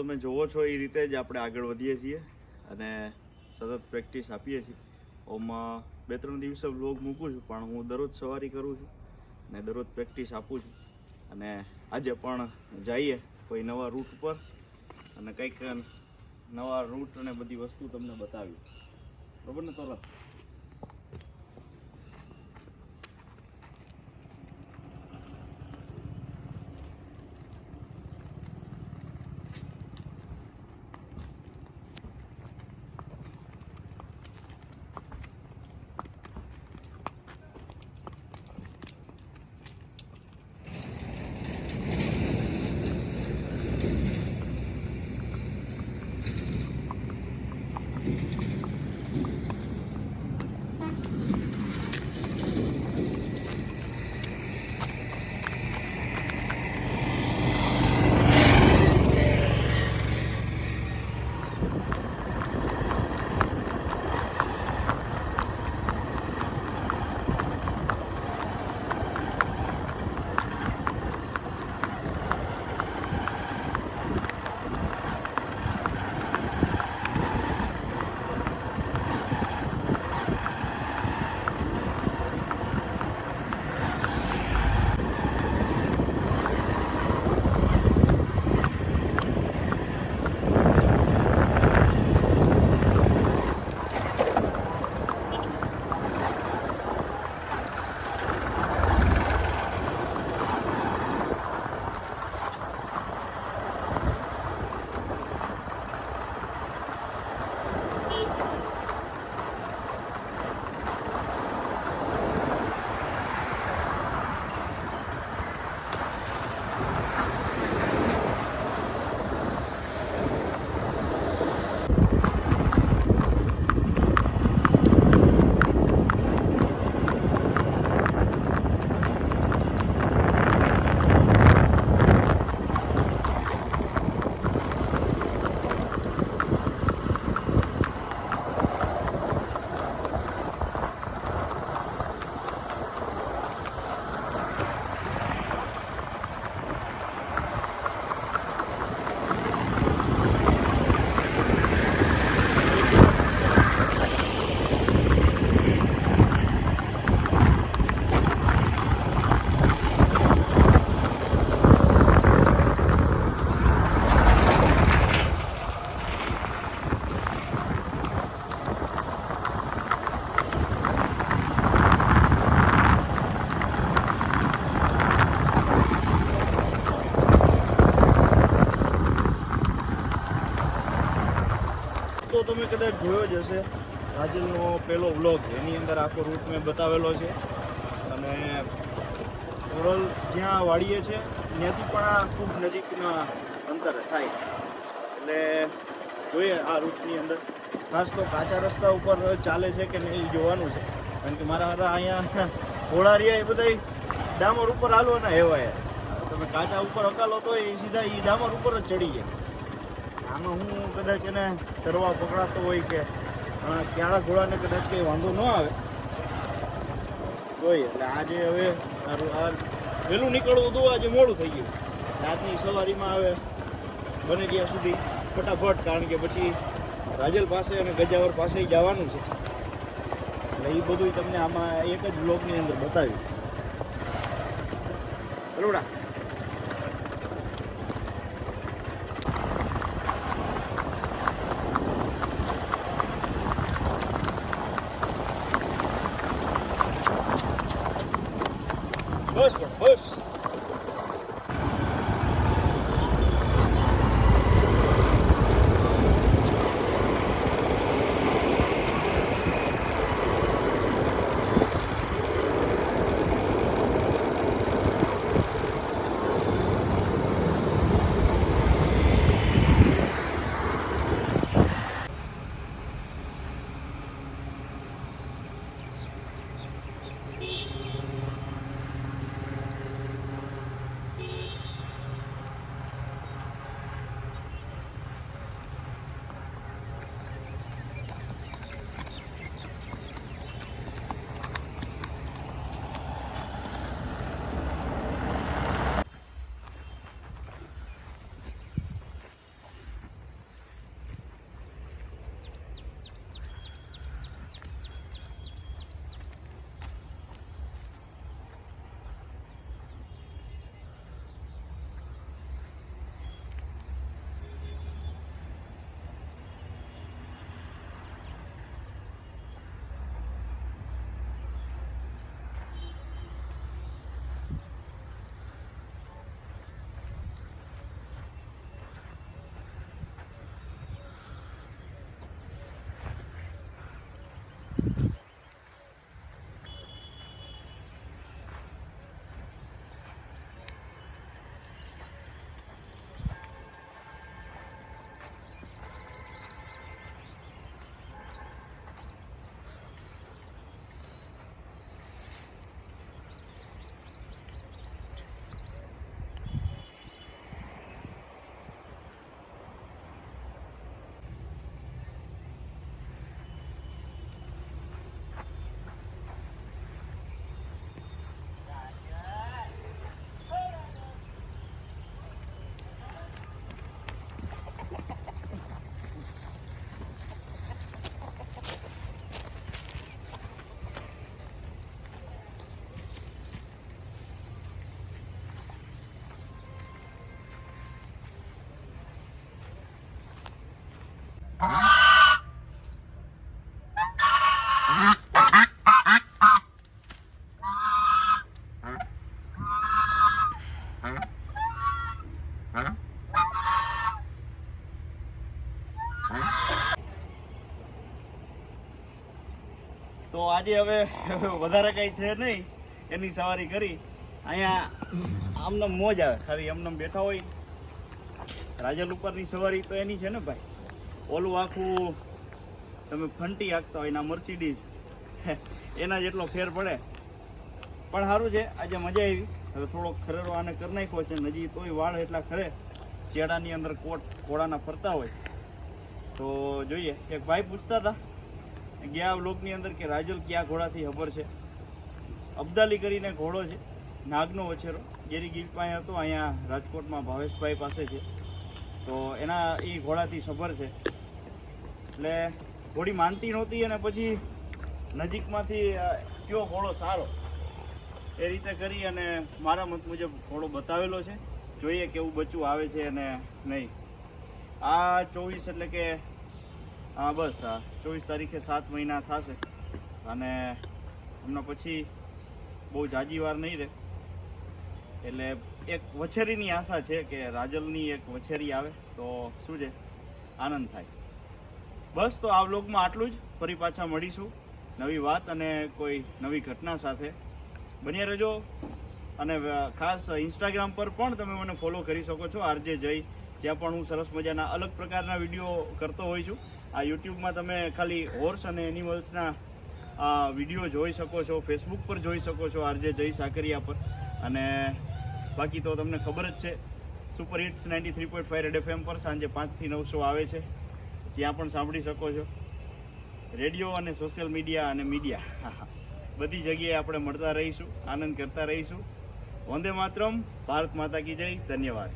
તમે જોવો છો એ રીતે જ આપણે આગળ વધીએ છીએ અને સતત પ્રેક્ટિસ આપીએ છીએ. ઓમાં બે ત્રણ દિવસે વ્લોગ મૂકું છું, પણ હું દરરોજ સવારી કરું છું અને દરરોજ પ્રેક્ટિસ આપું છું. અને આજે પણ જઈએ કોઈ નવા રૂટ પર અને કંઈક નવા રૂટ અને બધી વસ્તુ તમને બતાવી બરાબર ને તોલા તમે કદાચ જોયો જ હશે. રાજલનો પહેલો વ્લોગ એની અંદર આખો રૂટ મેં બતાવેલો છે. અને ઓરલ જ્યાં વાળીએ છે, ત્યાંથી પણ આ ખૂબ નજીકના અંતરે થાય. એટલે જોઈએ આ રૂટની અંદર. ખાસ તો કાચા રસ્તા ઉપર ચાલે છે કે નહીં જોવાનું છે. કારણ કે મારા અહીંયા ઘોડારિયા એ બધા ડામર ઉપર હાલવાના હેવાય તમે કાચા ઉપર હકાલો તો એ સીધા એ ડામર ઉપર જ ચડી જાય. આમાં હું કદાચ એને તરવા પકડાતો હોય કે ક્યાળા ઘોડાને કદાચ કંઈ વાંધો ન આવે. જોઈએ એટલે આજે હવે વહેલું નીકળવું હતું આજે મોડું થઈ ગયું. રાતની સવારીમાં આવે બને ત્યાં સુધી ફટાફટ, કારણ કે પછી રાજલ પાસે અને ગજાવર પાસે જવાનું છે. એટલે એ બધું તમને આમાં એક જ બ્લોગની અંદર બતાવીશ. બરોડા તો આજે હવે વધારે કંઈ છે નહીં. એની સવારી કરી. અહીંયા આમને મોજ આવે. ખાલી એમને બેઠા હોય. રાજલ ઉપરની સવારી તો એની છે ને ભાઈ? ઓલું આખું તમે ફંટી હાંકતા હોય, એના મર્સિડીઝ. એના જેટલો ફેર પડે. પણ સારું છે, આજે મજા આવી. હવે થોડોક ખરેડો આને કરી નાખ્યો છે. નજી તોય વાળ એટલા ખરે. શિયાળાની અંદર કોટ, ઘોડાના ફરતા હોય. તો જોઈએ, એક ભાઈ પૂછતા હતા ગયા લોકની અંદર કે રાજલ કયા ઘોડાથી ખબર છે? અબદાલી કરીને ઘોડો છે, નાગનો વછેરો. ગેરી ગીલ પાસે હતો, અહીંયા રાજકોટમાં ભાવેશભાઈ પાસે છે. તો એના એ ઘોડાથી સભર છે. એટલે ઘોડી માનતી નહોતી અને પછી નજીકમાંથી કયો ઘોડો સારો? એ રીતે કરી અને મારા મત મુજબ ઘોડો બતાવેલો છે. જોઈએ કેવું બચ્ચું આવે છે અને નહીં. આ ચોવીસ એટલે કે હા, બસ, હા. ચોવીસ તારીખે સાત મહિના થશે. અને હમણાં પછી બહુ જાજી વાર નહીં રહે. એટલે એક વછેરીની આશા છે કે રાજલની એક વછેરી આવે તો શું છે? આનંદ થાય. બસ, તો આ વ્લોગમાં આટલું જ. ફરી પાછા મળીશું નવી વાત અને કોઈ નવી ઘટના સાથે. બન્યા રહેજો. અને ખાસ ઇન્સ્ટાગ્રામ પર પણ તમે મને ફોલો કરી શકો છો. આરજે જય. ત્યાં પણ હું સરસ મજાના અલગ પ્રકારના વીડિયો કરતો હોઉં છું. આ યુટ્યુબમાં તમે ખાલી હોર્સ અને એનિમલ્સના વીડિયો જોઈ શકો છો ફેસબુક પર જોઈ શકો છો આરજે જય સાકરિયા પર. અને બાકી તો તમને ખબર જ છે super hits ninety three point five red FM પર સાંજે પાંચથી નવ શો આવે છે. ત્યાં પણ સાંભળી શકો છો. રેડિયો અને સોશિયલ મીડિયા અને મીડિયા બધી જગ્યાએ આપણે મળતા રહીશું, આનંદ કરતા રહીશું. વંદે માતરમ, ભારત માતા કી જય. ધન્યવાદ.